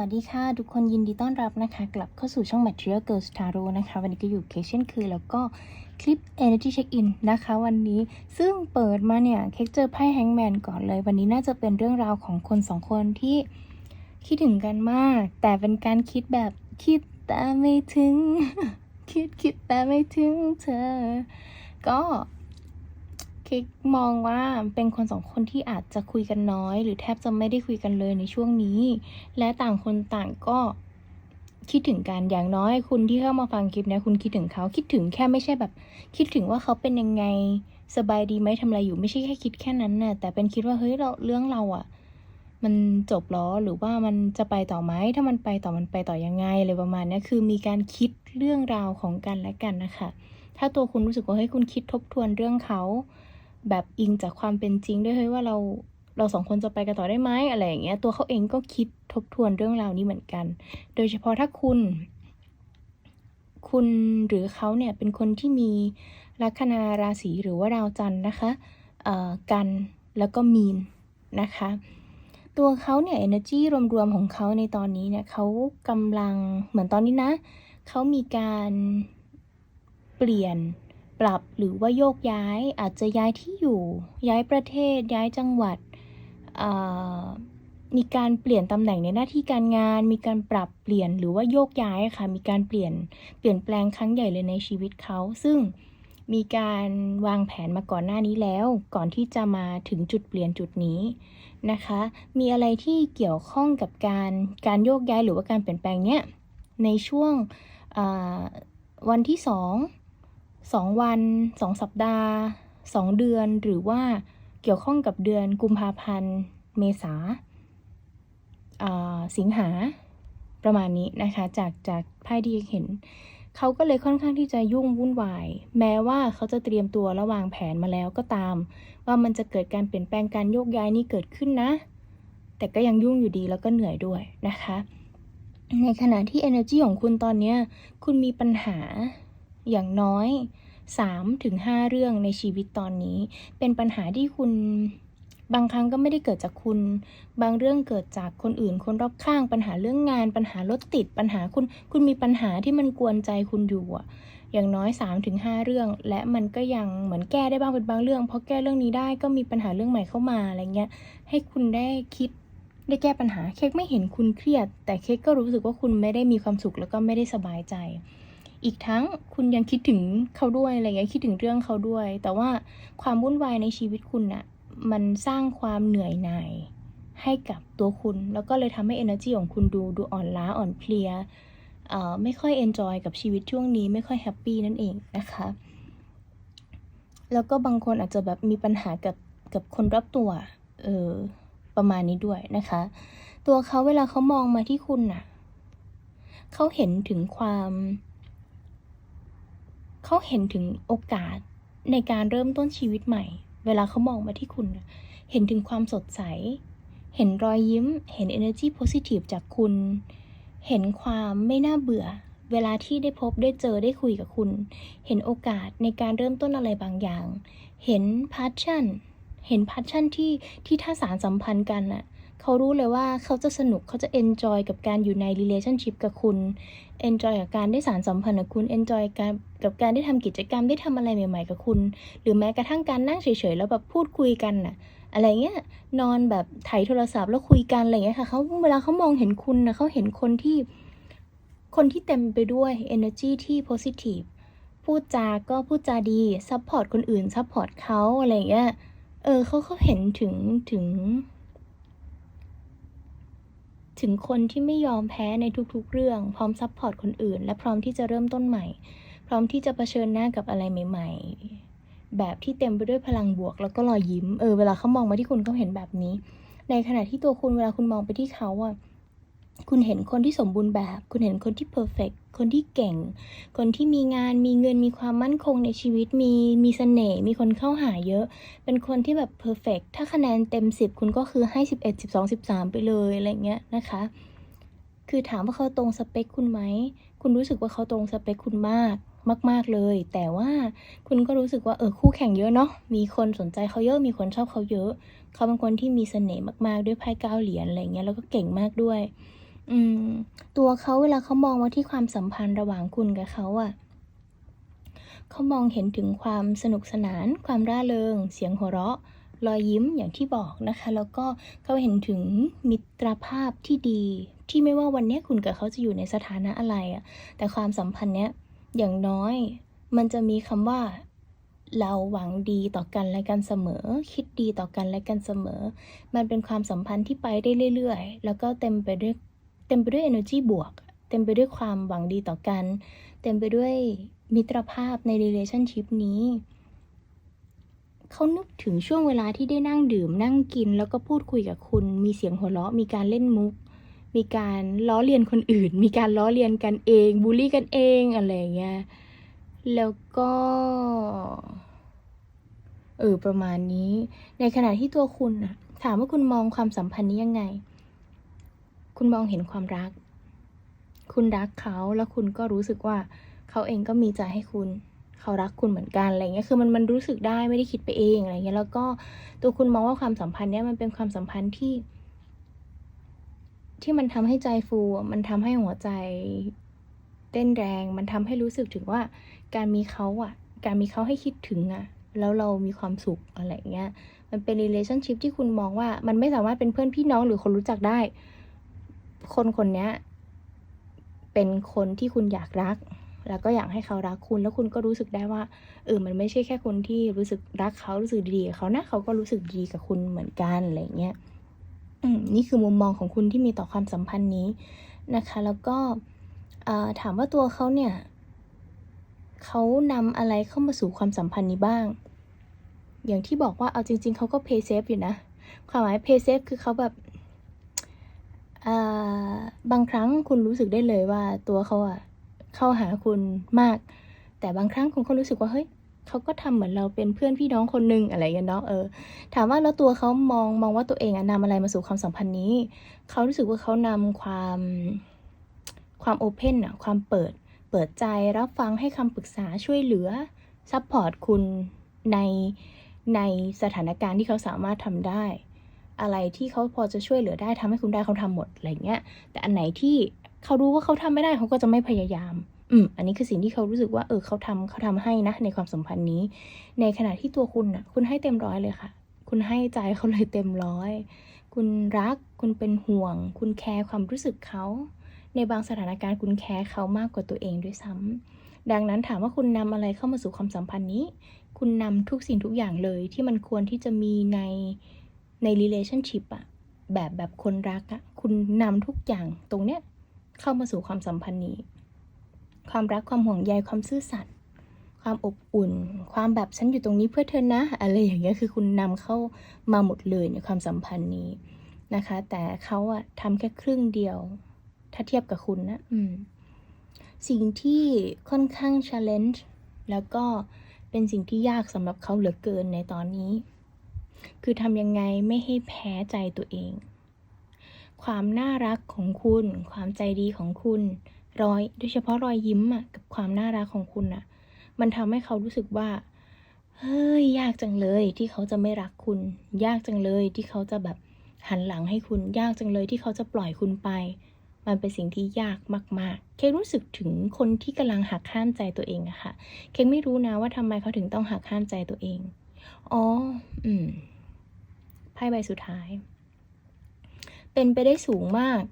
วัสดีค่ะ ทุกคนยินดีต้อนรับนะคะ กลับเข้าสู่ช่อง Material Girls Tarot นะคะ วันนี้ก็อยู่เคเช่นเคยแล้วก็คลิป Energy Check In นะคะ วันนี้ซึ่งเปิดมาเนี่ย เค้กเจอไพ่แฮงแมนก่อนเลย วันนี้น่าจะเป็นเรื่องราวของคนสองคนที่คิดถึงกันมาก แต่เป็นการคิดแบบคิดแต่ไม่ถึง คิดคิดแต่ไม่ถึงเธอ ก็ ค้กมองว่าเป็นคนสองคนที่อาจจะคุยกันน้อย หรือแทบจะไม่ได้คุยกันเลยในช่วงนี้ และต่างคนต่างก็คิดถึงกันอย่างน้อยคุณที่เข้ามาฟังคลิปนี้คุณคิดถึงเขาคิดถึงแค่ไม่ใช่แบบ คิดถึงว่าเขาเป็นยังไงสบายดีไหมทำอะไรอยู่ไม่ใช่แค่คิดแค่นั้นน่ะแต่เป็นคิดว่าเฮ้ยเราเรื่องเราอะ่ะ มันจบแล้วหรือว่ามันจะไปต่อไหมถ้ามันไปต่อมันไปต่อยังไงอะไรประมาณนี้คือมีการคิดเรื่องราวของกันและกันนะคะถ้าตัวคุณรู้สึกว่าเฮ้ยคุณคิดทบทวนเรื่องเขา แบบอิงจากความเป็นจริงด้วยเฮ้ยว่าเราเราสองคนจะไปกันต่อได้ไหมอะไรอย่างเงี้ยตัวเขาเองก็คิดทบทวนเรื่องราวนี้เหมือนกัน โดยเฉพาะถ้าคุณ คุณหรือเขาเนี่ยเป็นคนที่มีลัคนาราศีหรือว่าดาวจันทร์นะคะเอ่อกันแล้วก็มีนนะคะ ตัวเขาเนี่ย energy รวมๆของเขาในตอนนี้เนี่ยเขากำลังเหมือนตอนนี้นะเขามีการเปลี่ยน ปรับหรือว่าโยกย้ายอาจจะย้ายที่อยู่ ย้ายประเทศ ย้ายจังหวัด มีการเปลี่ยนตำแหน่งในหน้าที่การงาน มีการปรับเปลี่ยนหรือว่าโยกย้ายค่ะ มีการเปลี่ยนเปลี่ยนแปลงครั้งใหญ่เลยในชีวิตเขา ซึ่งมีการวางแผนมาก่อนหน้านี้แล้ว ก่อนที่จะมาถึงจุดเปลี่ยนจุดนี้นะคะ มีอะไรที่เกี่ยวข้องกับการการโยกย้ายหรือว่าการเปลี่ยนแปลงเนี้ยในช่วงวันที่สอง สองวันสองสัปดาห์สองเดือนหรือว่าเกี่ยวข้องกับเดือนกุมภาพันธ์ เมษาสิงหาประมาณนี้นะคะ จากจากไพ่ที่เห็น เขาก็เลยค่อนข้างที่จะยุ่งวุ่นวาย แม้ว่าเขาจะเตรียมตัวและวางแผนมาแล้วก็ตาม ว่ามันจะเกิดการเปลี่ยนแปลงการโยกย้ายนี้เกิดขึ้นนะ แต่ก็ยังยุ่งอยู่ดีแล้วก็เหนื่อยด้วยนะคะ ในขณะที่ energy ของคุณตอนนี้คุณมีปัญหา อย่างน้อย3ถึง5เรื่องในชีวิตตอนนี้ เป็นปัญหาที่คุณบางครั้งก็ไม่ได้เกิดจากคุณ บางเรื่องเกิดจากคนอื่น คนรอบข้าง ปัญหาเรื่องงาน ปัญหารถติด ปัญหาคุณ คุณมีปัญหาที่มันกวนใจคุณอยู่อะอย่างน้อย3ถึง5เรื่อง และมันก็ยังเหมือนแก้ได้บ้างเป็นบางเรื่อง เพราะแก้เรื่องนี้ได้ก็มีปัญหาเรื่องใหม่เข้ามาอะไรเงี้ย ให้คุณได้คิดได้แก้ปัญหา เค้กไม่เห็นคุณเครียด แต่เค้กก็รู้สึกว่าคุณไม่ได้มีความสุขแล้วก็ไม่ได้สบายใจ อีกทั้งคุณยังคิดถึงเขาด้วยอะไรเงี้ยคิดถึงเรื่องเขาด้วย แต่ว่าความวุ่นวายในชีวิตคุณน่ะมันสร้างความเหนื่อยหน่ายให้กับตัวคุณ แล้วก็เลยทำให้ energy ของคุณดูดูอ่อนล้าอ่อนเพลียเอ่อไม่ค่อย enjoy กับชีวิตช่วงนี้ไม่ค่อยแฮปปี้นั่นเองนะคะ แล้วก็บางคนอาจจะแบบมีปัญหากับกับคนรอบตัวเออประมาณนี้ด้วยนะคะ ตัวเขาเวลาเขามองมาที่คุณน่ะเขาเห็นถึงความ เขาเห็นถึงโอกาสในการเริ่มต้นชีวิตใหม่ เวลาเขามองมาที่คุณ เห็นถึงความสดใส เห็นรอยยิ้ม เห็น energy positive จากคุณ เห็นความไม่น่าเบื่อ เวลาที่ได้พบได้เจอได้คุยกับคุณ เห็นโอกาสในการเริ่มต้นอะไรบางอย่าง เห็น passion เห็น passion ที่ที่ถ้าสารสัมพันธ์กันน่ะ เขารู้เลยว่าเขาจะสนุกเขาจะ enjoy กับการอยู่ใน relationship กับคุณ enjoy กับการได้สารสัมพันธ์กับคุณ enjoy กับกับการได้ทำกิจกรรมได้ทำอะไรใหม่ ๆ กับคุณ หรือแม้กระทั่งการนั่งเฉยๆแล้วแบบพูดคุยกันน่ะ อะไรเงี้ยนอนแบบไถโทรศัพท์แล้วคุยกันอะไรเงี้ยค่ะเขาเวลาเขามองเห็นคุณนะเขาเห็นคนที่คนที่เต็มไปด้วย energy ที่ positive พูดจาก็พูดจาดี support คนอื่น support เขาอะไรเงี้ยเออเขาเขาเห็นถึงถึง ถึงคนที่ไม่ยอมแพ้ในทุกๆ เรื่อง พร้อมซัพพอร์ตคนอื่น และพร้อมที่จะเริ่มต้นใหม่ พร้อมที่จะเผชิญหน้ากับอะไรใหม่ ๆ แบบที่เต็มไปด้วยพลังบวก แล้วก็รอยยิ้ม เออ เวลาเขามองมาที่คุณเขาเห็นแบบนี้ ในขณะที่ตัวคุณเวลาคุณมองไปที่เขาอะ คุณเห็นคนที่สมบูรณ์แบบ คุณเห็นคนที่เพอร์เฟกคนที่เก่ง คนที่มีงานมีเงินมีความมั่นคงในชีวิตมีมีเสน่ห์มีคนเข้าหาเยอะ เป็นคนที่แบบเพอร์เฟกถ้าคะแนนเต็ม 10 คุณก็คือให้ 11 12 13 ไปเลยอะไรเงี้ยนะคะ คือถามว่าเขาตรงสเปคคุณไหม คุณรู้สึกว่าเขาตรงสเปคคุณมากมาก ๆ เลย แต่ว่าคุณก็รู้สึกว่าเออคู่แข่งเยอะเนาะ มีคนสนใจเขาเยอะ มีคนชอบเขาเยอะ เขาเป็นคนที่มีเสน่ห์มาก ๆ ด้วยไพ่เก้าเหรียญอะไรเงี้ย แล้วก็เก่งมากด้วย อืม ตัวเขาเวลาเขามองมาที่ความสัมพันธ์ระหว่างคุณกับเขาอะเขามองเห็นถึงความสนุกสนาน ความร่าเริง เสียงหัวเราะ รอยยิ้มอย่างที่บอกนะคะ แล้วก็เขาเห็นถึงมิตรภาพที่ดี ที่ไม่ว่าวันนี้คุณกับเขาจะอยู่ในสถานะอะไรอะแต่ความสัมพันธ์เนี้ยอย่างน้อย มันจะมีคำว่าเราหวังดีต่อกันและกันเสมอ คิดดีต่อกันและกันเสมอ มันเป็นความสัมพันธ์ที่ไปได้เรื่อย ๆ แล้วก็เต็มไปด้วย เต็มไปด้วย energy บวก เต็มไปด้วยความหวังดีต่อกัน เต็มไปด้วยมิตรภาพใน relationship นี้ เขานึกถึงช่วงเวลาที่ได้นั่งดื่มนั่งกิน แล้วก็พูดคุยกับคุณ มีเสียงหัวเราะ มีการเล่นมุก มีการล้อเลียนคนอื่น มีการล้อเลียนกันเอง บูลลี่กันเองอะไรเงี้ย แล้วก็เออประมาณนี้ ในขณะที่ตัวคุณนะถามว่าคุณมองความสัมพันธ์นี้ยังไง คุณมองเห็นความรัก คุณรักเขาแล้วคุณก็รู้สึกว่าเขาเองก็มีใจให้คุณเขารักคุณเหมือนกันอะไรเงี้ย คือมันมันรู้สึกได้ไม่ได้คิดไปเองอะไรเงี้ย แล้วก็ตัวคุณมองว่าความสัมพันธ์เนี้ยมันเป็นความสัมพันธ์ที่ ที่มันทำให้ใจฟู มันทำให้หัวใจเต้นแรง มันทำให้รู้สึกถึงว่า การมีเขาอะการมีเขาให้คิดถึงอะแล้วเรามีความสุขอะไรเงี้ย มันเป็น relationship ที่คุณมองว่า มันไม่สามารถเป็นเพื่อนพี่น้องหรือคนรู้จักได้ คนคนนี้เป็นคนที่คุณอยากรัก แล้วก็อยากให้เขารักคุณ แล้วคุณก็รู้สึกได้ว่าเออมันไม่ใช่แค่คนที่รู้สึกรักเขารู้สึกดีกับเขานะเขาก็รู้สึกดีกับคุณเหมือนกันอะไรเงี้ยอืมนี่คือมุมมองของคุณที่มีต่อความสัมพันธ์นี้นะคะ แล้วก็ถามว่าตัวเขาเนี่ยเขานำอะไรเข้ามาสู่ความสัมพันธ์นี้บ้าง อย่างที่บอกว่าเอาจริง ๆเขาก็ play safe อยู่นะ ความหมาย play safe คือเขาแบบ บางครั้งคุณรู้สึกได้เลยว่าตัวเขาอะเข้าหาคุณมาก แต่บางครั้งคุณก็รู้สึกว่าเฮ้ยเขาก็ทำเหมือนเราเป็นเพื่อนพี่น้องคนหนึ่งอะไรอย่างเงี้ยเนาะเออถามว่าแล้วตัวเขามองมองว่าตัวเองอะนำอะไรมาสู่ความสัมพันธ์นี้เขารู้สึกว่าเขานำความความโอเพนอะความเปิด เปิดใจรับฟังให้คำปรึกษาช่วยเหลือซัพพอร์ตคุณในในสถานการณ์ที่เขาสามารถทำได้ อะไรที่เขาพอจะช่วยเหลือได้ทำให้คุณได้เขาทำหมดอะไรเงี้ย แต่อันไหนที่เขารู้ว่าเขาทำไม่ได้เขาก็จะไม่พยายาม อืม อันนี้คือสิ่งที่เขารู้สึกว่าเออเขาทำเขาทำให้นะ ในความสัมพันธ์นี้ ในขณะที่ตัวคุณอะคุณให้เต็มร้อยเลยค่ะ คุณให้ใจเขาเลยเต็มร้อย คุณรัก คุณเป็นห่วง คุณแคร์ความรู้สึกเขา ในบางสถานการณ์คุณแคร์เขามากกว่าตัวเองด้วยซ้ำดังนั้นถามว่าคุณนำอะไรเข้ามาสู่ความสัมพันธ์นี้ คุณนำทุกสิ่งทุกอย่างเลยที่มันควรที่จะมีใน ใน relationship อะแบบแบบคนรักอะคุณนำทุกอย่างตรงเนี้ยเข้ามาสู่ความสัมพันธ์นี้ ความรักความห่วงใยความซื่อสัตย์ความอบอุ่น ความแบบฉันอยู่ตรงนี้เพื่อเธอนะ อะไรอย่างเงี้ยคือคุณนำเข้ามาหมดเลยในความสัมพันธ์นี้นะคะ แต่เขาอะทำแค่ครึ่งเดียว ถ้าเทียบกับคุณนะอืมสิ่งที่ค่อนข้าง challenge แล้วก็เป็นสิ่งที่ยากสำหรับเขาเหลือเกินในตอนนี้ คือทำยังไงไม่ให้แพ้ใจตัวเอง ความน่ารักของคุณ ความใจดีของคุณ รอย โดยเฉพาะรอยยิ้มอะกับความน่ารักของคุณอะมันทำให้เขารู้สึกว่า เฮ้ย ยากจังเลยที่เขาจะไม่รักคุณ ยากจังเลยที่เขาจะแบบหันหลังให้คุณ ยากจังเลยที่เขาจะปล่อยคุณไป มันเป็นสิ่งที่ยากมาก ๆ เครู้สึกถึงคนที่กำลังหักห้ามใจตัวเองอะค่ะ เคไม่รู้นะว่าทำไมเขาถึงต้องหักห้ามใจตัวเอง อ๋อ อืม ไพ่ใบสุดท้าย เป็นไปได้สูงมาก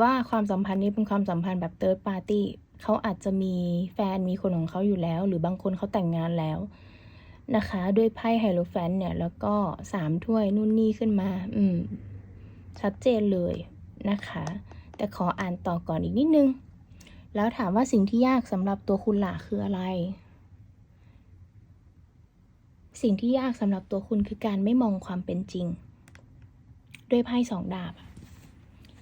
ว่าความสัมพันธ์นี้เป็นความสัมพันธ์แบบเติร์ดปาร์ตี้เขาอาจจะมีแฟนมีคนของเขาอยู่แล้ว หรือบางคนเขาแต่งงานแล้วนะคะ ด้วยไพ่ไฮโลแฟนเนี่ย แล้วก็สามถ้วยนู่นนี่ขึ้นมา อืม ชัดเจนเลยนะคะ แต่ขออ่านต่อก่อนอีกนิดนึง แล้วถามว่าสิ่งที่ยากสำหรับตัวคุณล่ะคืออะไร สิ่งที่ยากสำหรับตัวคุณคือการไม่มองความเป็นจริง ด้วยไพ่สองดาบ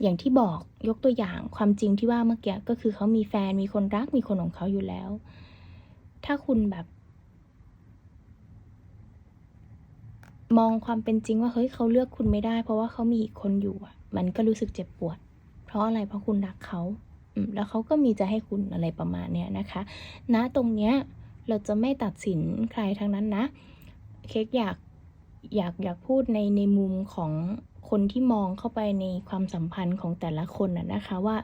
อย่างที่บอกยกตัวอย่างความจริงที่ว่าเมื่อกี้ก็คือเขามีแฟนมีคนรักมีคนของเขาอยู่แล้ว ถ้าคุณแบบ มองความเป็นจริงว่าเฮ้ยเขาเลือกคุณไม่ได้ เพราะว่าเขามีอีกคนอยู่อะ มันก็รู้สึกเจ็บปวด เพราะอะไรเพราะคุณรักเขาแล้วเขาก็มีจะให้คุณอะไรประมาณเนี้ยนะคะณนะตรงเนี้ยเราจะไม่ตัดสินใครทั้งนั้นนะ เค้กอยากอยากอยากพูดในในมุมของคนที่มองเข้าไปในความสัมพันธ์ของแต่ละคนน่ะนะคะว่า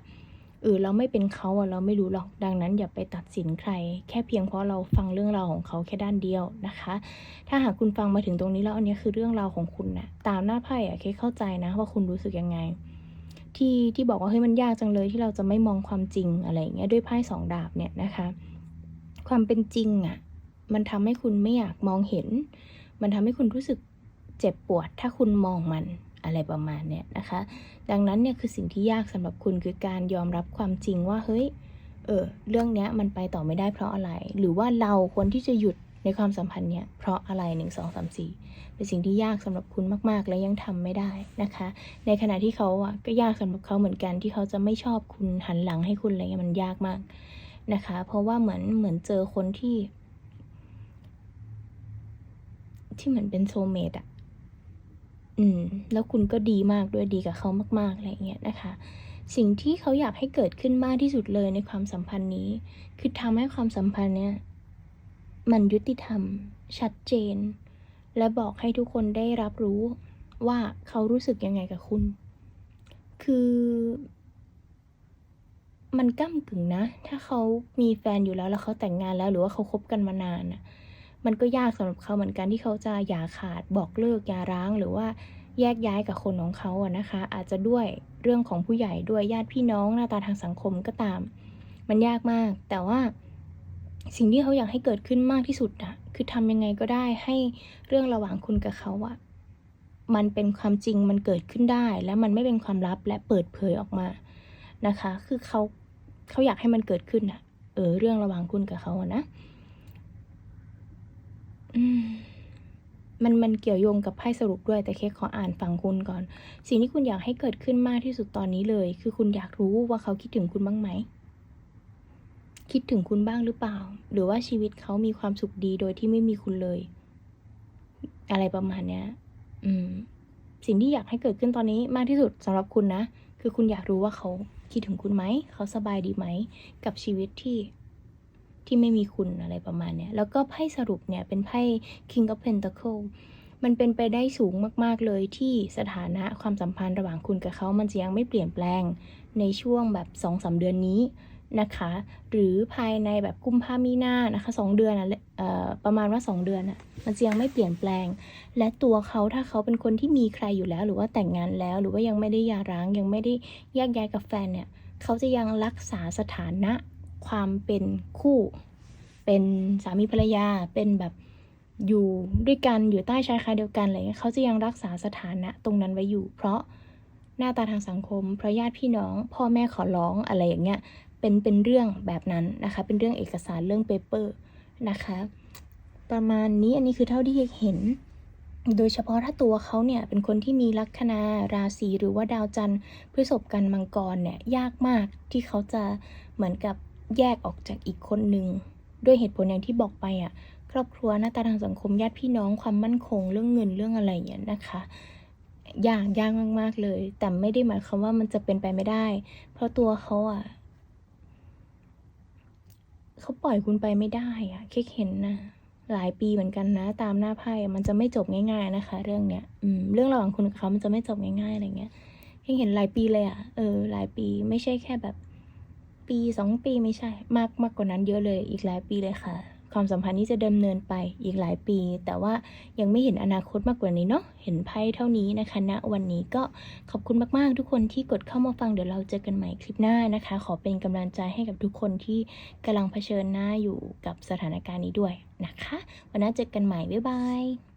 เออเราไม่เป็นเขาอะเราไม่รู้หรอกดังนั้นอย่าไปตัดสินใคร แค่เพียงเพราะเราฟังเรื่องราวของเขาแค่ด้านเดียวนะคะ ถ้าหากคุณฟังมาถึงตรงนี้แล้วอันนี้คือเรื่องราวของคุณนะตามหน้าไพ่อะเคเข้าใจนะว่าคุณรู้สึกยังไง ที่ที่บอกว่าเฮ้ยมันยากจังเลยที่เราจะไม่มองความจริงอะไรอย่างเงี้ยด้วยไพ่สองดาบเนี่ยนะคะ ความเป็นจริงอะ มันทำให้คุณไม่อยากมองเห็น มันทำให้คุณรู้สึกเจ็บปวด ถ้าคุณมองมันอะไรประมาณเนี้ยนะคะ ดังนั้นเนี่ยคือสิ่งที่ยากสำหรับคุณคือการยอมรับความจริงว่าเฮ้ยเออเรื่องเนี้ยมันไปต่อไม่ได้เพราะอะไร หรือว่าเราควรที่จะหยุดในความสัมพันธ์เนี้ยเพราะอะไรหนึ่งสองสามสี่เป็นสิ่งที่ยากสำหรับคุณมาก ๆ และยังทำไม่ได้นะคะ ในขณะที่เขาอะก็ยากสำหรับเขาเหมือนกันที่เขาจะไม่ชอบคุณหันหลังให้คุณอะไรเงี้ยมันยากมากนะคะ เพราะว่าเหมือนเหมือนเจอคนที่ ที่เหมือนเป็นโซเมตอะอืม แล้วคุณก็ดีมากด้วยดีกับเขามาก ๆ อะไรเงี้ยนะคะ สิ่งที่เขาอยากให้เกิดขึ้นมากที่สุดเลยในความสัมพันธ์นี้ คือทำให้ความสัมพันธ์เนี้ยมันยุติธรรม ชัดเจน และบอกให้ทุกคนได้รับรู้ว่าเขารู้สึกยังไงกับคุณ คือ มันก้ากึ่งนะ ถ้าเขามีแฟนอยู่แล้วแล้วเขาแต่งงานแล้ว หรือว่าเขาคบกันมานานน่ะ มันก็ยากสำหรับเขาเหมือนกันที่เขาจะอย่าขาดบอกเลิกอย่าร้างหรือว่าแยกย้ายกับคนของเขาอะนะคะ อาจจะด้วยเรื่องของผู้ใหญ่ด้วยญาติพี่น้องหน้าตาทางสังคมก็ตาม มันยากมาก แต่ว่าสิ่งที่เขาอยากให้เกิดขึ้นมากที่สุดอะคือทำยังไงก็ได้ให้เรื่องระหว่างคุณกับเขาอะมันเป็นความจริงมันเกิดขึ้นได้ และมันไม่เป็นความลับและเปิดเผยออกมานะคะ คือเขาเขาอยากให้มันเกิดขึ้นอะเออเรื่องระหว่างคุณกับเขาอะนะ มันมันเกี่ยวโยงกับไพ่สรุปด้วยแต่เคสขออ่านฝั่งคุณก่อน สิ่งที่คุณอยากให้เกิดขึ้นมากที่สุดตอนนี้เลย คือคุณอยากรู้ว่าเขาคิดถึงคุณบ้างไหม คิดถึงคุณบ้างหรือเปล่า หรือว่าชีวิตเขามีความสุขดีโดยที่ไม่มีคุณเลย อะไรประมาณเนี้ย อืม สิ่งที่อยากให้เกิดขึ้นตอนนี้มากที่สุดสำหรับคุณนะคือคุณอยากรู้ว่าเขาคิดถึงคุณไหม เขาสบายดีไหม กับชีวิตที่ ที่ไม่มีคุณอะไรประมาณเนี้ยแล้วก็ไพ่สรุปเนี่ยเป็นไพ่ King of Pentacle มันเป็นไปได้สูงมากๆเลยที่สถานะความสัมพันธ์ระหว่างคุณกับเขามันจะยังไม่เปลี่ยนแปลงในช่วงแบบ2อสเดือนนี้นะคะ หรือภายในแบบกุมภามีนานะคะสองเดือนอะเอ่อประมาณว่า 2 เดือนอะมันจะยังไม่เปลี่ยนแปลง และตัวเขาถ้าเขาเป็นคนที่มีใครอยู่แล้ว หรือว่าแต่งงานแล้ว หรือว่ายังไม่ได้หย่าร้างยังไม่ได้แยกย้ายกับแฟนเนี่ยเขาจะยังรักษาสถานะ ความเป็นคู่ เป็นสามีภรรยา เป็นแบบอยู่ด้วยกันอยู่ใต้ชายคาเดียวกันอะไรเงี้ยเขาจะยังรักษาสถานะตรงนั้นไว้อยู่ เพราะหน้าตาทางสังคม เพราะญาติพี่น้อง พ่อแม่ขอร้องอะไรอย่างเงี้ยเป็นเป็นเรื่องแบบนั้นนะคะ เป็นเรื่องเอกสารเรื่องเปเปอร์นะคะ ประมาณนี้อันนี้คือเท่าที่เห็น โดยเฉพาะถ้าตัวเขาเนี่ยเป็นคนที่มีลัคนาราศีหรือว่าดาวจันทร์พฤษภกันมังกรเนี่ยยากมากที่เขาจะเหมือนกับ แยกออกจากอีกคนหนึ่ง ด้วยเหตุผลอย่างที่บอกไปอะ่ะ ครอบครัวหน้าตาทางสังคมญาติพี่น้องความมั่นคงเรื่องเงินเรื่องอะไรอย่างเงี้ยนะคะยากยากมาก ๆ เลย แต่ไม่ได้หมายความว่ามันจะเป็นไปไม่ได้ เพราะตัวเขาอะเขาปล่อยคุณไปไม่ได้อะแค่เห็นนะหลายปีเหมือนกันนะ ตามหน้าไพ่มันจะไม่จบง่ายๆนะคะ เรื่องเนี้ยอืมเรื่องระหว่างคุณกับเขามันจะไม่จบง่ายๆอะไรเงี้ยยังเห็นหลายปีเลยอะเออหลายปีไม่ใช่แค่แบบ ปีสองปีไม่ใช่ มากมากกว่านั้นเยอะเลยอีกหลายปีเลยค่ะ ความสัมพันธ์นี้จะดำเนินไปอีกหลายปี แต่ว่ายังไม่เห็นอนาคตมากกว่านี้เนาะเห็นไพ่เท่านี้นะคะณวันนี้ก็ขอบคุณมากๆ ทุกคนที่กดเข้ามาฟังเดี๋ยวเราเจอกันใหม่คลิปหน้านะคะ ขอเป็นกำลังใจให้กับทุกคนที่กำลังเผชิญหน้าอยู่กับสถานการณ์นี้ด้วยนะคะ วันหน้เจอกันใหม่บ๊ายบาย